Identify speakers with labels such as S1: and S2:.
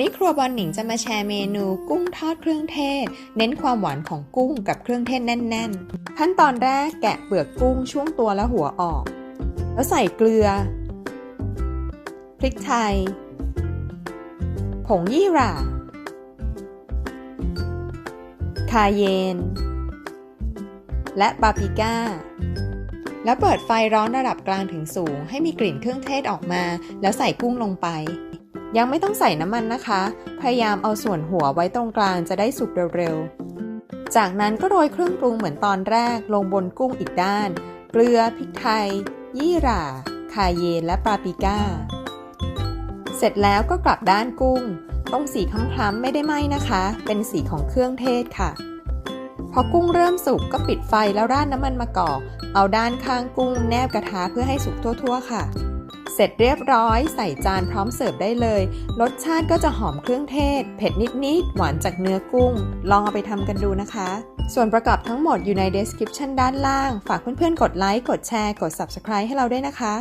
S1: นี้ครัวบอลหนิงจะมาแชร์เมนูกุ้งทอดเครื่องเทศ เน้นความหวานของกุ้งกับเครื่องเทศแน่น ๆ ขั้นตอนแรกแกะเปลือกกุ้งช่วงตัวและหัวออก แล้วใส่เกลือ พริกไทย ผงยี่หร่า คาเยน และปาปริก้าแล้วเปิดไฟร้อนระดับกลางถึงสูง ให้มีกลิ่นเครื่องเทศออกมา แล้วใส่กุ้งลงไป ยังไม่ต้องใส่น้ำมันนะคะ พยายามเอาส่วนหัวไว้ตรงกลางจะได้สุกเร็วๆ จากนั้นก็โรยเครื่องปรุงเหมือนตอนแรกลงบนกุ้งอีกด้าน เกลือ พริกไทย ยี่หร่า คาเยนและปาปริก้า เสร็จแล้วก็กลับด้านกุ้ง ตรงสีคล้ำๆไม่ได้ไหมนะคะ เป็นสีของเครื่องเทศค่ะพอกุ้งเริ่มสุกก็ปิดไฟแล้วราดน้ำมันมะกอก เอาด้านข้างกุ้งแนบกระทะเพื่อให้สุกทั่ว ๆ ค่ะ เสร็จเรียบร้อยใส่จานพร้อมเสิร์ฟได้เลย รสชาติก็จะหอมเครื่องเทศ เผ็ดนิดๆ หวานจากเนื้อกุ้ง ลองเอาไปทำกันดูนะคะ ส่วนประกอบทั้งหมดอยู่ใน description ด้านล่าง ฝากเพื่อนๆ กดไลค์ กดแชร์ กด subscribe ให้เราด้วยนะคะ